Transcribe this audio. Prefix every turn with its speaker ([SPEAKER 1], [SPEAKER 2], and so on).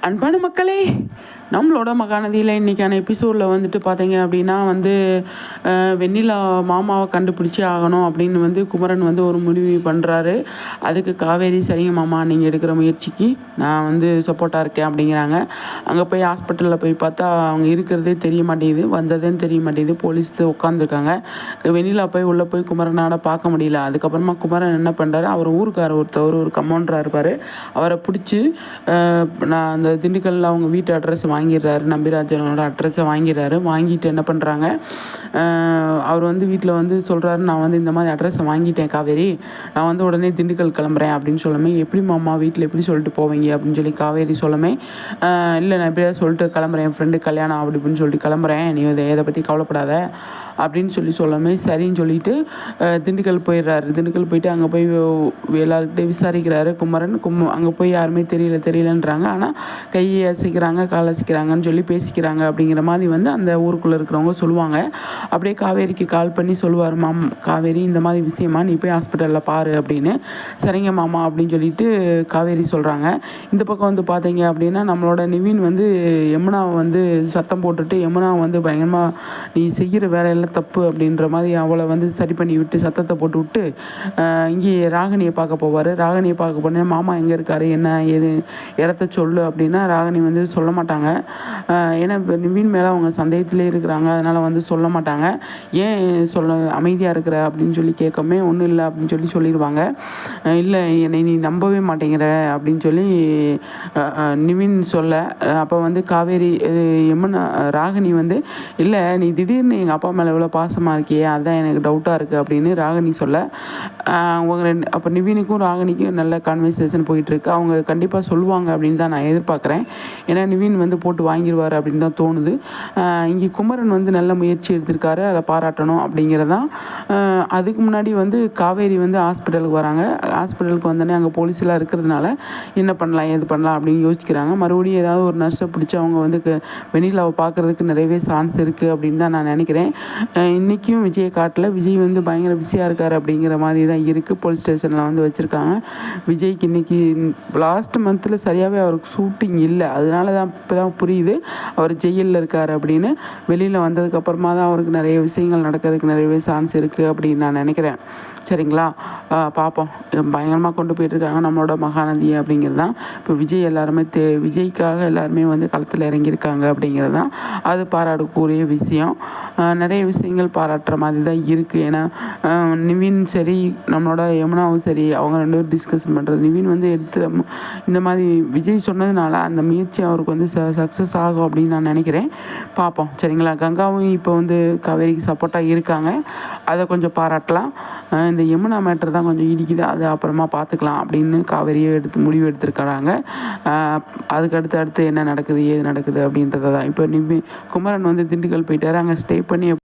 [SPEAKER 1] அன்பான மக்களே நம்மளோட மகாநதியில் இன்றைக்கான எபிசோடில் வந்துட்டு பார்த்தீங்க அப்படின்னா வந்து வெண்ணிலா மாமாவை கண்டுபிடிச்சே ஆகணும் அப்படின்னு வந்து குமரன் வந்து ஒரு முடிவு பண்ணுறாரு அதுக்கு காவேரி சரிங்க மாமா நீங்கள் எடுக்கிற முயற்சிக்கு நான் வந்து சப்போர்ட்டாக இருக்கேன் அப்படிங்கிறாங்க. அங்கே போய் ஹாஸ்பிட்டலில் போய் பார்த்தா அவங்க இருக்கிறதே தெரிய மாட்டேங்குது. வந்ததுன்னு தெரிய மாட்டேங்குது. போலீஸ் உட்காந்துருக்காங்க வெண்ணிலா போய் உள்ளே போய் குமரனால பார்க்க முடியல. அதுக்கப்புறமா குமரன் என்ன பண்ணுறாரு அவர் ஊருக்கார் ஒருத்தவர் ஒரு கமௌண்டராக இருப்பார் அவரை பிடிச்சி நான் அந்த திண்டுக்கல்லில் அவங்க வீட்டு அட்ரஸ் வாங்கிடுறாரு. நம்பிராஜனோட அட்ரஸை வாங்கிடுறாரு. வாங்கிட்டு என்ன பண்ணுறாங்க அவர் வந்து வீட்டில் வந்து சொல்கிறாரு நான் வந்து இந்த மாதிரி அட்ரஸை வாங்கிட்டேன் காவேரி. நான் வந்து உடனே திண்டுக்கல் கிளம்புறேன் அப்படின்னு சொல்லுமே எப்படி மாமா வீட்டில் எப்படி சொல்லிட்டு போவீங்க? அப்படின்னு சொல்லி காவேரி சொல்லமே இல்லை நான் எப்படியா சொல்லிட்டு கிளம்புறேன். என் ஃப்ரெண்டு கல்யாணம் அப்படி இப்படின்னு சொல்லிட்டு கிளம்புறேன். நீ இதை எதை பற்றி கவலைப்படாத அப்படின்னு சொல்லி சொல்லுமே சரின்னு சொல்லிட்டு திண்டுக்கல் போயிடுறாரு. திண்டுக்கல் போயிட்டு அங்கே போய் எல்லாருக்கிட்டையும் விசாரிக்கிறாரு. குமரன் கும் அங்கே போய் யாருமே தெரியல தெரியலன்றாங்க. ஆனால் கையை அசைக்கிறாங்க கால் இருக்கிறாங்கன்னு சொல்லி பேசிக்கிறாங்க அப்படிங்கிற மாதிரி வந்து அந்த ஊருக்குள்ளே இருக்கிறவங்க சொல்லுவாங்க. அப்படியே காவேரிக்கு கால் பண்ணி சொல்லுவார் மாம் காவேரி இந்த மாதிரி விஷயமா நீ போய் ஹாஸ்பிட்டலில் பாரு அப்படின்னு. சரிங்க மாமா அப்படின்னு சொல்லிட்டு காவேரி சொல்கிறாங்க இந்த பக்கம் வந்து பார்த்தீங்க அப்படின்னா நம்மளோட நிவின் வந்து யமுனாவை வந்து சத்தம் போட்டுட்டு யமுனா வந்து பயங்கரமாக நீ செய்கிற வேலையெல்லாம் தப்பு அப்படின்ற மாதிரி அவளை வந்து சரி பண்ணி விட்டு சத்தத்தை போட்டு விட்டு இங்கே ராகினியை பார்க்க போவார். ராகினியை பார்க்க போனே மாமா எங்கே இருக்காரு? என்ன? ஏது இடத்த சொல்லு அப்படின்னா ராகினி வந்து சொல்ல மாட்டாங்க. ஏன்னா இப்போ நிவின் மேலே அவங்க சந்தேகத்திலே இருக்கிறாங்க. அதனால் வந்து சொல்ல மாட்டாங்க. ஏன் சொல்ல அமைதியாக இருக்கிற அப்படின்னு சொல்லி கேட்கமே ஒன்றும் இல்லை அப்படின்னு சொல்லி சொல்லிடுவாங்க. இல்லை என்னை நீ நம்பவே மாட்டேங்கிற அப்படின்னு சொல்லி நிவின் சொல்ல. அப்போ வந்து காவேரி எம்மனா ராகினி வந்து இல்லை நீ திடீர்னு எங்கள் அப்பா மேலே இவ்வளோ பாசமாக இருக்கியே அதான் எனக்கு டவுட்டாக இருக்குது அப்படின்னு ராகினி சொல்ல. அவங்க ரெண்டு அப்போ நிவினுக்கும் ராகினிக்கும் நல்ல கான்வர்சேஷன் போயிட்டுருக்கு அவங்க கண்டிப்பாக சொல்லுவாங்க அப்படின்னு தான் நான் எதிர்பார்க்குறேன். ஏன்னா நிவின் வந்து போட்டு வாங்கிடுவார் அப்படின்னு தான் தோணுது. இங்கே குமரன் வந்து நல்ல முயற்சி எடுத்திருக்காரு. அதை பாராட்டணும் அப்படிங்கிறதான் அதுக்கு முன்னாடி வந்து காவேரி வந்து ஹாஸ்பிட்டலுக்கு வராங்க. ஹாஸ்பிட்டலுக்கு வந்தோடனே அங்கே போலீஸ்லாம் இருக்கிறதுனால என்ன பண்ணலாம் ஏது பண்ணலாம் அப்படின்னு யோசிக்கிறாங்க. மறுபடியும் ஏதாவது ஒரு நர்ஸை பிடிச்சி அவங்க வந்து க- பார்க்குறதுக்கு நிறையவே சான்ஸ் இருக்குது அப்படின்னு தான் நான் நினைக்கிறேன். இன்றைக்கும் இன்னைக்கும் விஜயை காட்டல. விஜய் வந்து பயங்கர பிஸியாக இருக்கார் அப்படிங்கிற மாதிரி தான் இருக்குது போலீஸ் ஸ்டேஷனில் வந்து வச்சுருக்காங்க. விஜய்க்கு இன்னைக்கு லாஸ்ட் மந்தில் சரியாகவே அவருக்கு ஷூட்டிங் இல்லை. அதனால தான் இப்போ தான் புரியுது. அவர் ஜெயிலில் இருக்கார் அப்படின்னு. வெளியில் வந்ததுக்கப்புறமா தான் அவருக்கு நிறைய விஷயங்கள் நடக்கிறதுக்கு நிறையவே சான்ஸ் இருக்குது அப்படின்னு நான் நினைக்கிறேன். சரிங்களா? பார்ப்போம் பயங்கரமாக கொண்டு போயிட்டுருக்காங்க நம்மளோட மகாநதி அப்படிங்கிறது தான். இப்போ விஜய் எல்லாருமே தே விஜய்க்காக எல்லாருமே வந்து களத்தில் இறங்கியிருக்காங்க அப்படிங்கிறது தான். அது பாராட்டக்கூடிய விஷயம். நிறைய விஷயங்கள் பாராட்டுற மாதிரி தான் இருக்குது ஏன்னா நிவின் சரி நம்மளோட யமுனாவும் சரி அவங்க ரெண்டு பேரும் டிஸ்கஷன் பண்ணுறது நிவின் வந்து எடுத்து இந்த மாதிரி விஜய் சொன்னதுனால அந்த முயற்சி அவருக்கு வந்து ச சக்ஸஸ் ஆகும் அப்படின்னு நான் நினைக்கிறேன். பார்ப்போம். சரிங்களா? கங்காவும் இப்போ வந்து காவேரிக்கு சப்போர்ட்டாக இருக்காங்க. அதை கொஞ்சம் பாராட்டலாம். இந்த யமுனா மேட்டர் தான் கொஞ்சம் இடிக்குது. அது அப்புறமா பார்த்துக்கலாம் அப்படின்னு காவேரியை எடுத்து முடிவு எடுத்திருக்கிறாங்க. அதுக்கடுத்து அதுக்கு அடுத்து அடுத்து என்ன நடக்குது ஏது நடக்குது அப்படின்றத தான். இப்போ நிவி குமரன் வந்து திண்டுக்கல் போயிட்டார். அங்கே ஸ்டே பண்ணி